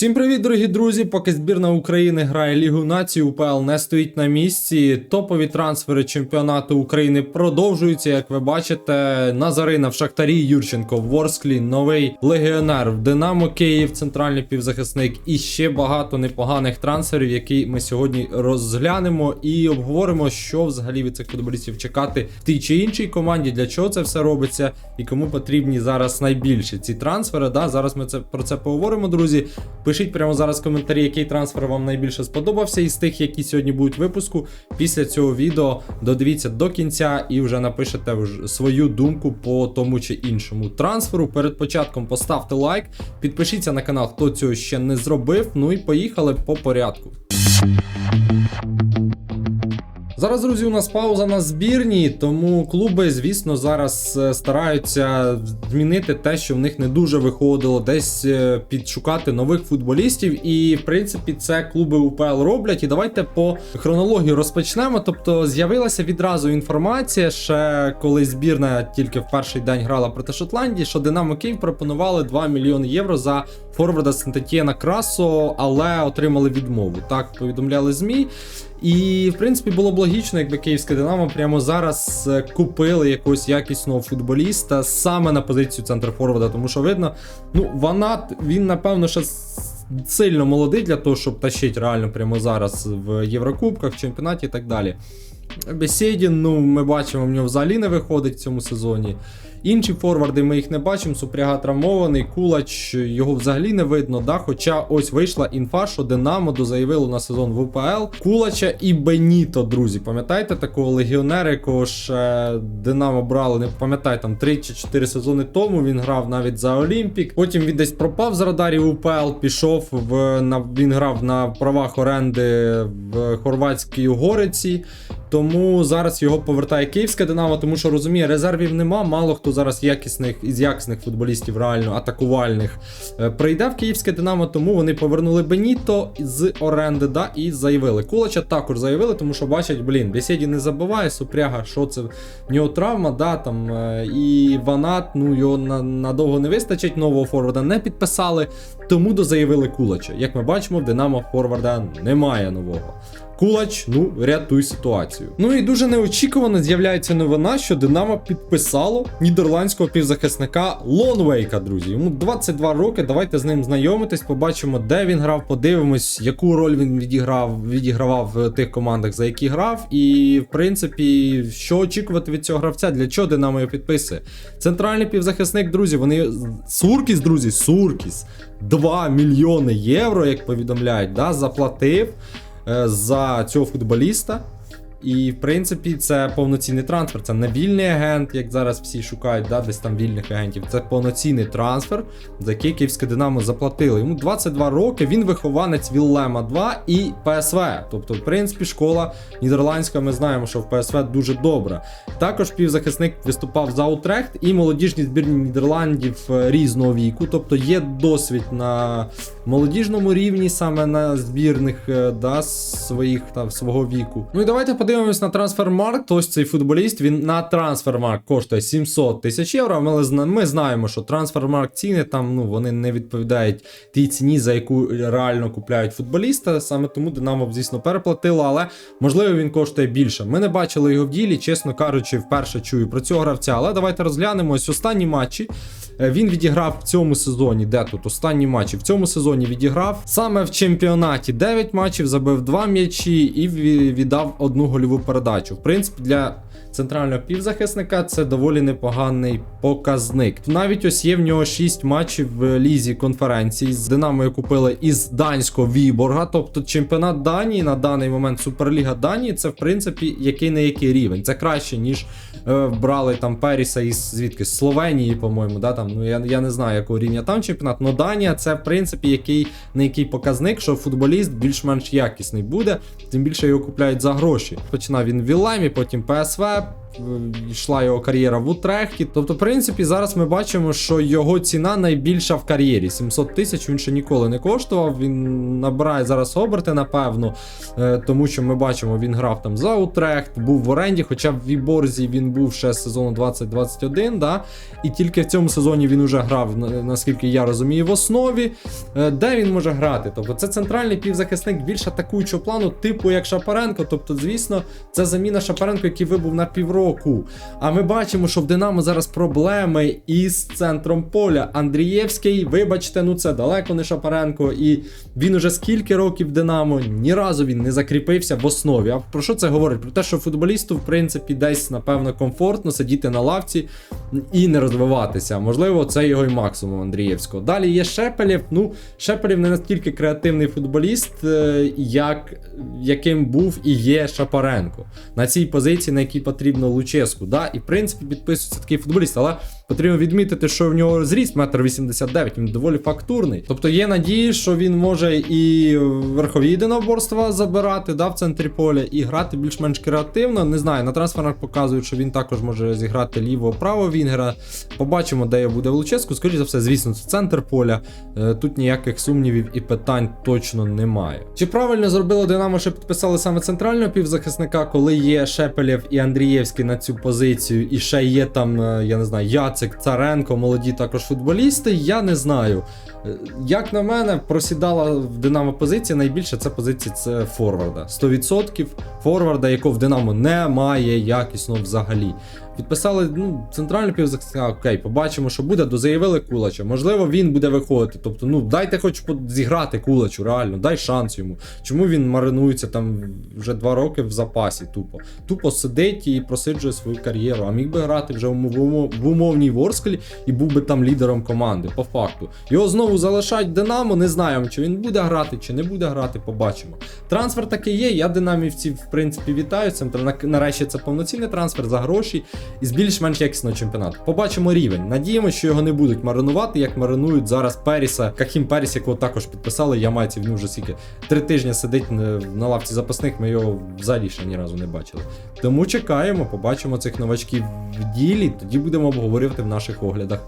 Всім привіт, дорогі друзі! Поки збірна України грає Лігу націй, УПЛ не стоїть на місці. Топові трансфери чемпіонату України продовжуються. Як ви бачите, Назарина в Шахтарі, Юрченко в Ворсклі, новий легіонер в Динамо Київ, центральний півзахисник і ще багато непоганих трансферів, які ми сьогодні розглянемо і обговоримо, що взагалі від цих футболістів чекати в тій чи іншій команді, для чого це все робиться і кому потрібні зараз найбільше ці трансфери. Да, зараз ми це про це поговоримо, друзі. Пишіть прямо зараз в коментарі, який трансфер вам найбільше сподобався із тих, які сьогодні будуть в випуску. Після цього відео додивіться до кінця і вже напишете свою думку по тому чи іншому трансферу. Перед початком поставте лайк, підпишіться на канал, хто цього ще не зробив. Ну і поїхали по порядку. Зараз, друзі, у нас пауза на збірні, тому клуби, звісно, зараз е, стараються змінити те, що в них не дуже виходило, десь е, підшукати нових футболістів. І, в принципі, це клуби УПЛ роблять. І давайте по хронології розпочнемо. Тобто з'явилася відразу інформація, ще коли збірна тільки в перший день грала проти Шотландії, що Динамо Київ пропонували 2 мільйони євро за форварда Сентетієна Красо, але отримали відмову. Так повідомляли ЗМІ. І в принципі було б логічно, якби київське Динамо прямо зараз е, купили якогось якісного футболіста саме на позицію центр форварда, тому що видно, ну Ванат, він напевно ще сильно молодий для того, щоб тащити реально прямо зараз в Єврокубках, в чемпіонаті і так далі. Бесєдін, ну ми бачимо, в нього взагалі не виходить в цьому сезоні. Інші форварди ми їх не бачимо. Супряга травмований, Кулач, його взагалі не видно. Да? Хоча ось вийшла інфа, що Динамо дозаявило на сезон в УПЛ Кулача і Беніто, друзі. Пам'ятаєте такого легіонера, якого ж е, Динамо брали, не пам'ятаю, там 3 чи 4 сезони тому. Він грав навіть за Олімпік. Потім він десь пропав з радарів УПЛ, пішов в на він грав на правах оренди в Хорватській Гориці. Тому зараз його повертає київське Динамо, тому що розуміє, резервів нема. Мало хто зараз якісних із якісних футболістів, реально атакувальних, е, прийде в київське Динамо, тому вони повернули Беніто з оренди, да, і заявили. Кулача також заявили, тому що бачать, блін, Бесіді не забуває, Супряга, що це в нього травма, да, там, е, і Ванат, ну його на, надовго не вистачить, нового форварда не підписали, тому дозаявили Кулача. Як ми бачимо, в Динамо форварда немає нового. Кулач, ну рятуй ситуацію. Ну і дуже неочікувано з'являється новина, що Динамо підписало нідерландського півзахисника Лонвейка, друзі. Йому 22 роки. Давайте з ним знайомитись, побачимо, де він грав, подивимось, яку роль він відіграв, відігравав в тих командах, за які грав. І в принципі, що очікувати від цього гравця, для чого Динамо його підписує. Центральний півзахисник, друзі, вони Суркіс, друзі, Суркіс. 2 мільйони євро, як повідомляють, да, заплатив за цього футболіста. І, в принципі, це повноцінний трансфер. Це не вільний агент, як зараз всі шукають, да, десь там вільних агентів. Це повноцінний трансфер, за який Київське Динамо заплатили. Йому 22 роки, він вихованець Віллема 2 і ПСВ. Тобто, в принципі, школа нідерландська, ми знаємо, що в ПСВ дуже добра. Також півзахисник виступав за Утрехт і молодіжні збірні Нідерландів е, різного віку. Тобто є досвід на молодіжному рівні, саме на збірних е, да, своїх там свого віку. Ну і давайте подивимось на трансфермаркт. Ось цей футболіст. Він на трансфермаркт коштує 700 тисяч євро. Ми, ми знаємо, що трансфермаркт ціни там ну вони не відповідають тій ціні, за яку реально купляють футболіста. Саме тому Динамо, звісно, переплатило, але можливо він коштує більше. Ми не бачили його в ділі, чесно кажучи, вперше чую про цього гравця. Але давайте розглянемо ось останні матчі. Е, Він відіграв в цьому сезоні. Де тут останні матчі? В цьому сезоні відіграв саме в чемпіонаті 9 матчів, забив 2 м'ячі і ві- віддав одну гольову передачу. В принципі, для центрального півзахисника це доволі непоганий показник. Навіть ось є в нього 6 матчів в лізі конференції з Динамою купили із данського Віборга. Тобто чемпіонат Данії на даний момент Суперліга Данії. Це в принципі який не який рівень. Це краще ніж е, брали там Періса із звідки з Словенії, по-моєму. Да, там ну я, я не знаю, якого рівня там чемпіонат. але Данія це в принципі який не який показник, що футболіст більш-менш якісний буде, тим більше його купляють за гроші. Починав він в Вілламі, потім ПСВ, е, йшла його кар'єра в Утрехті. Тобто, в принципі, зараз ми бачимо, що його ціна найбільша в кар'єрі. 700 тисяч він ще ніколи не коштував. Він набирає зараз оберти, напевно, е, тому що ми бачимо, він грав там за Утрехт, був в оренді, хоча в Віборзі він був ще з сезону 2021, да? і тільки в цьому сезоні він уже грав, наскільки я розумію, в основі. Е, Де він може грати? Тобто це центральний півзахисник більш атакуючого плану, типу як Шапаренко. Тобто, звісно, це заміна Шапаренко, який вибув на півроку. А ми бачимо, що в Динамо зараз проблеми із центром поля. Андрієвський, вибачте, ну це далеко не Шапаренко. І він уже скільки років Динамо, ні разу він не закріпився в основі. А про що це говорить? Про те, що футболісту, в принципі, десь, напевно, комфортно сидіти на лавці і не розвиватися. Можливо, це його і максимум Андрієвського. Далі є Шепелєв. Ну, Шепелєв не настільки креативний футболіст, е, як яким був і є Шапаренко. На цій позиції, на якій потрібно Луческу. Да? І в принципі підписується такий футболіст, але потрібно відмітити, що в нього зріст 1,89 м, він доволі фактурний. Тобто є надії, що він може і верхові єдиноборства забирати да, в центрі поля, і грати більш-менш креативно. Не знаю, на трансферах показують, що він також може зіграти ліво-право Вінгера. Побачимо, де буде в Луческу. Скоріше за все, звісно, це центр поля. Е, Тут ніяких сумнівів і питань точно немає. Чи правильно зробило Динамо, що підписали саме центрального півзахисника, коли є Шепелєв і Андрієвський на цю позицію, і ще є там, е, я не знаю, Яцик, Царенко, молоді також футболісти. Я не знаю. Е, Як на мене, просідала в Динамо позиція найбільше це позиція це форварда. 100% форварда, якого в Динамо немає якісно взагалі. Підписали ну, центральний півзахисника, окей, побачимо, що буде, дозаявили Кулача. Можливо, він буде виходити. Тобто, ну дайте хоч зіграти Кулачу, реально, дай шанс йому. Чому він маринується там вже два роки в запасі, тупо. Тупо сидить і просиджує свою кар'єру, а міг би грати вже в умовній Ворсклі і був би там лідером команди, по факту. Його знову залишають Динамо, не знаємо, чи він буде грати, чи не буде грати, побачимо. Трансфер таки є. Я динамівців, в принципі, вітаю. Це на- нарешті це повноцінний трансфер за гроші із більш-менш якісного чемпіонату. Побачимо рівень. Надіємося, що його не будуть маринувати, як маринують зараз Періса. Кахім Періс, якого також підписали, Ямайці він вже скільки три тижні сидить на лавці запасних. Ми його взагалі ще ні разу не бачили. Тому чекаємо, побачимо цих новачків в ділі. Тоді будемо обговорювати в наших оглядах,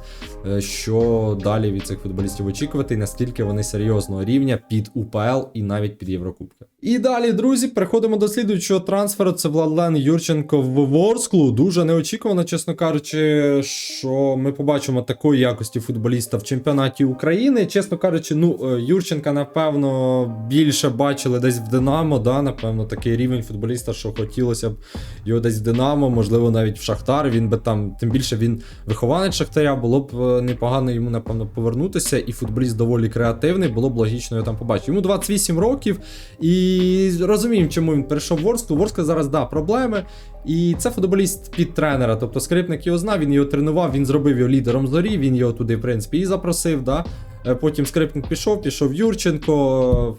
що далі від цих футболістів очікувати, і наскільки вони серйозного рівня під УПЛ і навіть під Єврокубки. І далі, друзі, переходимо до слідуючого трансферу. Це Владлен Юрченко в Ворсклу. Дуже неочікувано, чесно кажучи, що ми побачимо такої якості футболіста в чемпіонаті України. Чесно кажучи, ну е, Юрченка, напевно, більше бачили десь в Динамо. Да, напевно, такий рівень футболіста, що хотілося б його десь в Динамо, можливо, навіть в Шахтар. Він би там, тим більше він вихованець Шахтаря. Було б непогано йому, напевно, повернутися. І футболіст доволі креативний, було б логічно його там побачити. Йому 28 років, і розуміємо, чому він перейшов в Ворсклу. Ворскла зараз да, проблеми. І це футболіст під тренера. Тобто скрипник його знав, він його тренував, він зробив його лідером зорі, він його туди, в принципі, і запросив. Да? Е, Потім скрипник пішов, пішов Юрченко.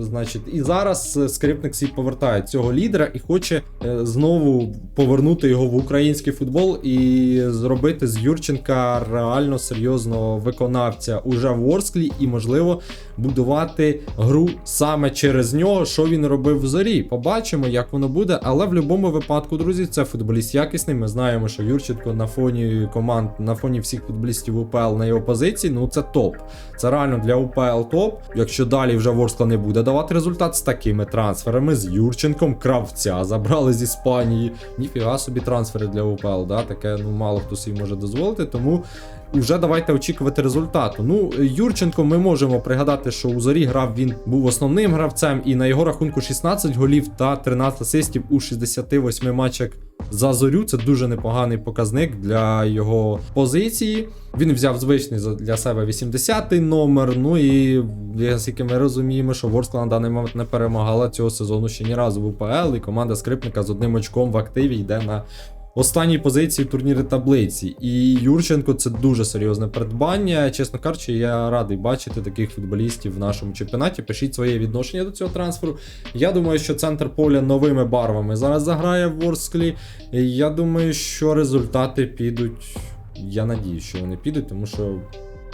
Значить, і зараз е, скрипник повертає цього лідера і хоче е, знову повернути його в український футбол і зробити з Юрченка реально серйозного виконавця уже в Ворсклі, і можливо будувати гру саме через нього, що він робив в зорі. Побачимо, як воно буде. Але в будь-якому випадку, друзі, це футболіст якісний. Ми знаємо, що Юрченко на фоні команд, на фоні всіх футболістів УПЛ на його позиції. Ну це топ. Це реально для УПЛ топ. Якщо далі вже Ворскла не буде давати результат з такими трансферами, з Юрченком, кравця забрали з Іспанії. Ніфіга собі трансфери для УПЛ, да? таке ну мало хто собі може дозволити. Тому вже давайте очікувати результату. Ну, Юрченко, ми можемо пригадати, що у зорі грав він був основним гравцем, і на його рахунку 16 голів та 13 асистів у 68 матчах за зорю. Це дуже непоганий показник для його позиції. Він взяв звичний для себе 80-й номер. Ну і наскільки ми розуміємо, що Ворскла на даний момент не перемагала цього сезону ще ні разу в УПЛ, і команда скрипника з одним очком в активі йде на останній позиції в турнірі таблиці. І Юрченко це дуже серйозне придбання. Чесно кажучи, я радий бачити таких футболістів в нашому чемпіонаті. Пишіть своє відношення до цього трансферу. Я думаю, що центр поля новими барвами зараз заграє в Ворсклі. Я думаю, що результати підуть. Я надію, що вони підуть, тому що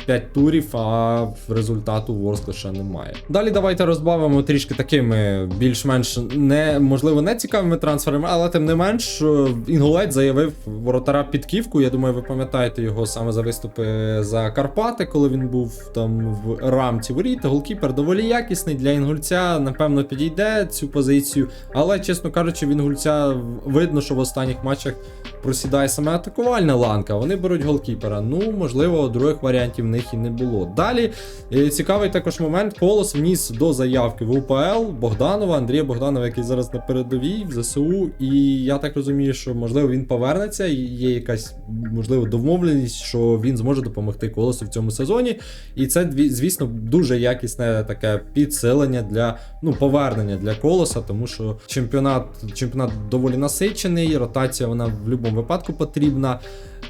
5 турів, а результату Ворскли ще немає. Далі давайте розбавимо трішки такими більш-менш не можливо не цікавими трансферами, але тим не менш, е, Інгулець заявив воротара підківку. Я думаю, ви пам'ятаєте його саме за виступи за Карпати, коли він був там в рамці воріт. Голкіпер доволі якісний для інгульця. Напевно, підійде цю позицію. Але, чесно кажучи, в інгульця видно, що в останніх матчах просідає саме атакувальна ланка. Вони беруть голкіпера. Ну, можливо, других варіантів в них і не було. Далі е, цікавий також момент. Колос вніс до заявки в УПЛ Богданова, Андрія Богданова, який зараз на передовій в ЗСУ. І я так розумію, що можливо він повернеться. і Є якась можливо домовленість, що він зможе допомогти колосу в цьому сезоні. І це, звісно, дуже якісне таке підсилення для ну, повернення для колоса, тому що чемпіонат, чемпіонат доволі насичений, ротація вона в будь-якому випадку потрібна.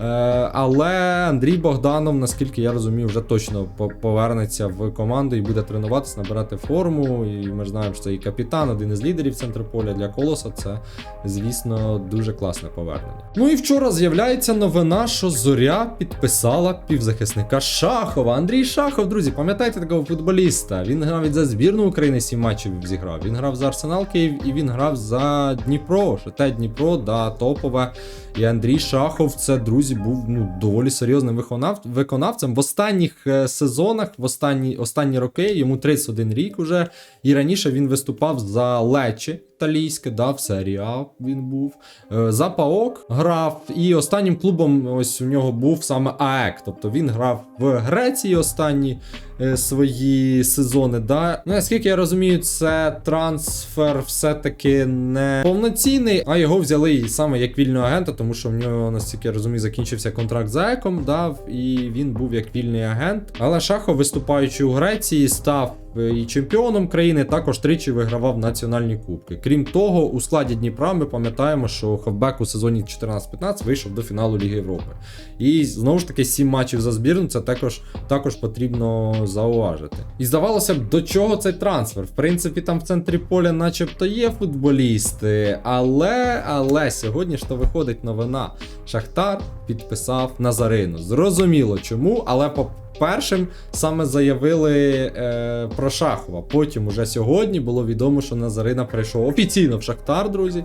Е, але Андрій Богданов, наскільки я розумію, вже точно повернеться в команду і буде тренуватися, набирати форму. І ми ж знаємо, що це і капітан, один із лідерів центру поля для колоса. Це, звісно, дуже класне повернення. Ну і вчора з'являється новина, що Зоря підписала півзахисника Шахова. Андрій Шахов, друзі, пам'ятаєте такого футболіста? Він навіть за збірну України сім матчів зіграв. Він грав за Арсенал Київ і він грав за Дніпро. Шите Дніпро, да, топове. І Андрій Шахов, це друзі, був ну доволі серйозним виконав... виконавцем. В останніх е, сезонах, в останні, останні роки, йому 31 рік уже. І раніше він виступав за Лечі італійське, да, в серії А він був. Е, За ПАОК грав. І останнім клубом ось у нього був саме АЕК. Тобто він грав в Греції останні е, свої сезони. Да. Ну, наскільки я розумію, це трансфер все-таки не повноцінний, а його взяли саме як вільного агента, тому що в нього, наскільки я розумію, закінчився контракт з АЕКом, да, і він був як вільний агент. Але Шахов, виступаючи у Греції, став і чемпіоном країни, також тричі вигравав національні кубки. Крім того, у складі Дніпра ми пам'ятаємо, що Хавбек у сезоні 14-15 вийшов до фіналу Ліги Європи. І знову ж таки, 7 матчів за збірну це також, також потрібно зауважити. І здавалося б, до чого цей трансфер? В принципі, там в центрі поля, начебто, є футболісти, але, але сьогодні ж то виходить новина. Шахтар підписав Назарину. Зрозуміло чому, але по. Першим саме заявили е, про Шахова. Потім уже сьогодні було відомо, що Назарина прийшов офіційно в Шахтар, друзі.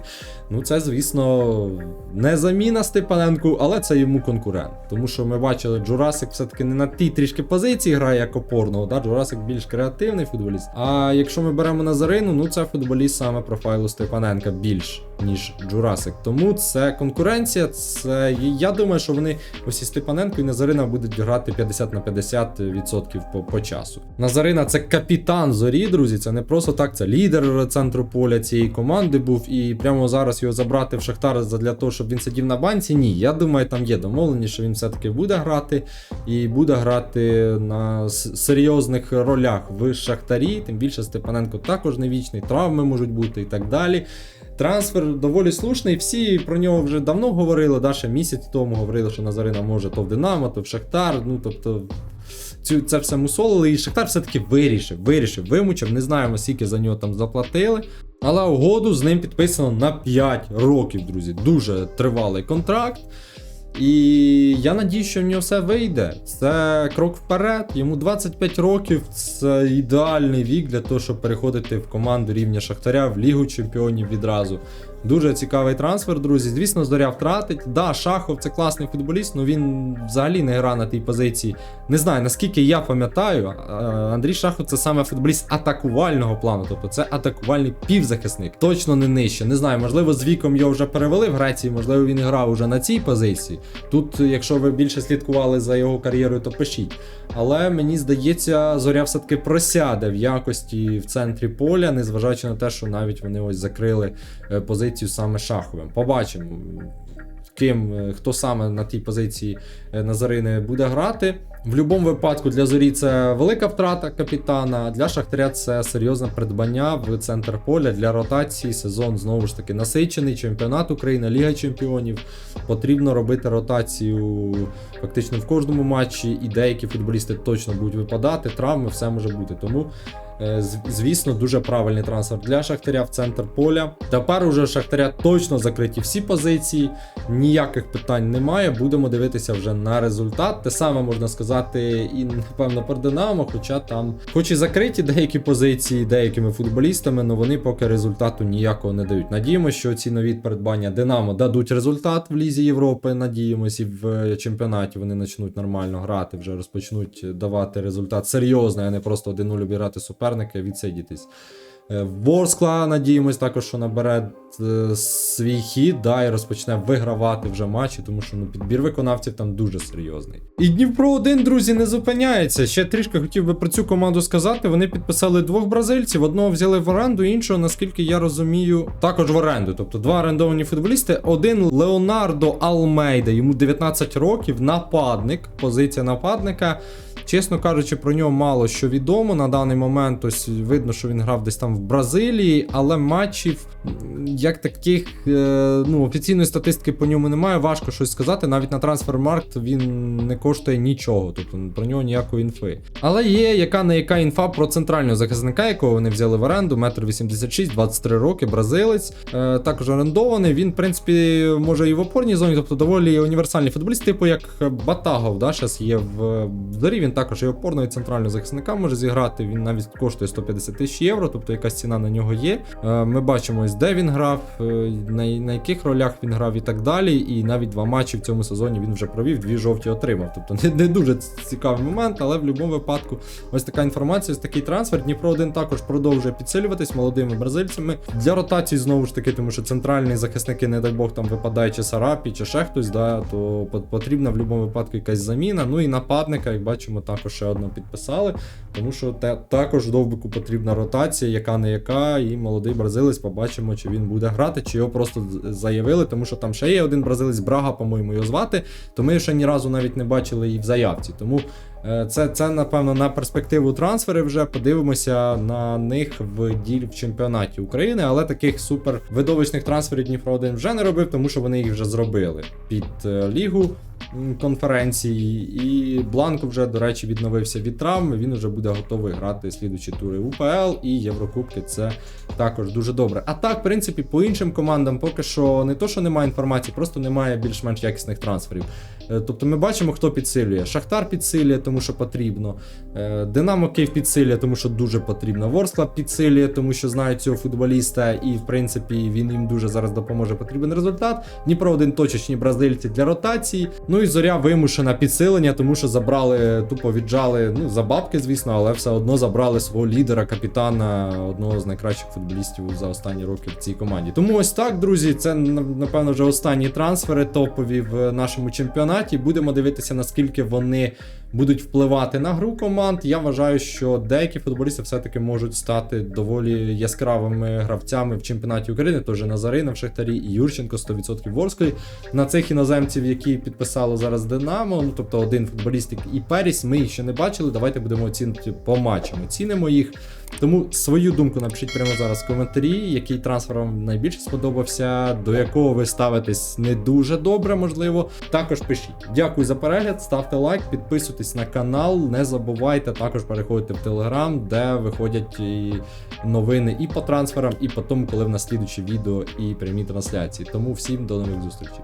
Ну, це, звісно, не заміна Степаненку, але це йому конкурент. Тому що ми бачили, Джурасик все-таки не на тій трішки позиції грає як опорного. Да? Джурасик більш креативний футболіст. А якщо ми беремо Назарину, ну це футболіст саме профайлу Степаненка більш ніж Джурасик. Тому це конкуренція. Це я думаю, що вони ось і Степаненко і Назарина будуть грати 50 на 50% по, по часу. Назарина це капітан зорі, друзі. Це не просто так, це лідер центру поля цієї команди був. І прямо зараз його забрати в Шахтар для того, щоб він сидів на банці. Ні, я думаю, там є домовленість, що він все-таки буде грати і буде грати на серйозних ролях в Шахтарі. Тим більше Степаненко також не вічний, травми можуть бути і так далі. Трансфер доволі слушний. Всі про нього вже давно говорили. Да, місяць тому говорили, що Назарина може то в Динамо, то в Шахтар. Ну тобто цю, це все мусолили. І Шахтар все-таки вирішив, вирішив, вимучив. Не знаємо, скільки за нього там заплатили. Але угоду з ним підписано на 5 років, друзі. Дуже тривалий контракт. І я надію, що в нього все вийде. Це крок вперед. Йому 25 років. Це ідеальний вік для того, щоб переходити в команду рівня Шахтаря в Лігу Чемпіонів відразу. Дуже цікавий трансфер, друзі. Звісно, Зоря втратить. Да, Шахов це класний футболіст, але він взагалі не грає на тій позиції. Не знаю, наскільки я пам'ятаю, Андрій Шахов це саме футболіст атакувального плану, тобто це атакувальний півзахисник. Точно не нижче. Не знаю, можливо, з віком його вже перевели в Греції, можливо, він грав уже на цій позиції. Тут, якщо ви більше слідкували за його кар'єрою, то пишіть. Але мені здається, зоря все-таки просяде в якості в центрі поля, незважаючи на те, що навіть вони ось закрили е, позицію саме шаховим. Побачимо. Ким, е, хто саме на тій позиції Назарини буде грати. В будь-якому випадку для зорі це велика втрата капітана, для Шахтаря це серйозне придбання в центр поля для ротації. Сезон знову ж таки насичений. Чемпіонат України, Ліга Чемпіонів. Потрібно робити ротацію фактично в кожному матчі, і деякі футболісти точно будуть випадати, травми, все може бути. Тому. е, Звісно, дуже правильний трансфер для Шахтаря в центр поля. Тепер уже Шахтаря точно закриті всі позиції, ніяких питань немає. Будемо дивитися вже на результат. Те саме можна сказати і напевно про Динамо, хоча там, хоч і закриті деякі позиції деякими футболістами, але вони поки результату ніякого не дають. Надіємося, що ці нові придбання Динамо дадуть результат в Лізі Європи. Надіємося, і в чемпіонаті вони почнуть нормально грати, вже розпочнуть давати результат серйозний, а не просто 1-0 обіграти суперника і відсидітись. Е, Ворскла, надіємось, також, що набере е, свій хід, да, і розпочне вигравати вже матчі, тому що ну, підбір виконавців там дуже серйозний. І Дніпро 1, друзі, не зупиняється. Ще трішки хотів би про цю команду сказати. Вони підписали двох бразильців, одного взяли в оренду, іншого, наскільки я розумію, також в оренду. Тобто два орендовані футболісти. Один Леонардо Алмейда, йому 19 років, нападник, позиція нападника. Чесно кажучи, про нього мало що відомо. На даний момент ось видно, що він грав десь там в Бразилії, але матчів як таких е, ну, офіційної статистики по ньому немає. Важко щось сказати. Навіть на трансфермаркт він не коштує нічого, тобто про нього ніякої інфи. Але є яка не яка інфа про центрального захисника, якого вони взяли в оренду, 1,86 м, 23 роки, бразилець, е, також орендований. Він, в принципі, може і в опорній зоні, тобто доволі універсальний футболіст, типу як Батагов, да, зараз є в зорі. Він також і опорного і центрального захисника може зіграти. Він навіть коштує 150 тисяч євро, тобто якась ціна на нього є. Е, Ми бачимо, ось де він грав, е, на, яких ролях він грав і так далі. І навіть два матчі в цьому сезоні він вже провів, дві жовті отримав. Тобто не, не дуже цікавий момент, але в будь-якому випадку ось така інформація, ось такий трансфер. Дніпро 1 також продовжує підсилюватись молодими бразильцями для ротації знову ж таки, тому що центральні захисники, не дай Бог, там випадає чи Сарапі, чи ще хтось, да, то потрібна в будь-якому випадку якась заміна. Ну і нападника, як бачимо, також ще одного підписали, тому що те, також довбику потрібна ротація, яка не яка, і молодий бразилець побачимо, чи він буде грати, чи його просто заявили, тому що там ще є один бразилець Брага, по-моєму, його звати, то ми ще ні разу навіть не бачили і в заявці. Тому е, це, це напевно на перспективу трансфери вже подивимося на них в діль в чемпіонаті України, але таких супер видовищних трансферів Дніпро 1 вже не робив, тому що вони їх вже зробили під е, лігу конференції. І Бланко вже, до речі, відновився від травми. Він вже буде готовий грати слідучі тури УПЛ і Єврокубки. Це також дуже добре. А так, в принципі, по іншим командам поки що не то, що немає інформації, просто немає більш-менш якісних трансферів. Е, Тобто ми бачимо, хто підсилює. Шахтар підсилює, тому що потрібно. Е, Динамо Київ підсилює, тому що дуже потрібно. Ворскла підсилює, тому що знають цього футболіста, і в принципі він їм дуже зараз допоможе. Потрібен результат. Дніпро один точечні бразильці для ротації. Ну і зоря вимушена підсилення, тому що забрали, тупо віджали, ну за бабки, звісно, але все одно забрали свого лідера, капітана, одного з найкращих футболістів за останні роки в цій команді. Тому ось так, друзі, це напевно вже останні трансфери топові в нашому чемпіонаті. Будемо дивитися, наскільки вони будуть впливати на гру команд. Я вважаю, що деякі футболісти все-таки можуть стати доволі яскравими гравцями в чемпіонаті України. Тож Назарина в Шахтарі і Юрченко 100% Ворської. На цих іноземців, які підписали зараз Динамо, ну тобто один футболіст і Періс, ми їх ще не бачили. Давайте будемо оцінити по матчам. Оцінимо їх. Тому свою думку напишіть прямо зараз в коментарі, який трансфер вам найбільше сподобався, до якого ви ставитесь не дуже добре, можливо. Також пишіть. Дякую за перегляд, ставте лайк, підписуйтесь на канал. Не забувайте також переходити в Телеграм, де виходять і новини і по трансферам, і по тому, коли в нас слідучі відео і прямі трансляції. Тому всім до нових зустрічей.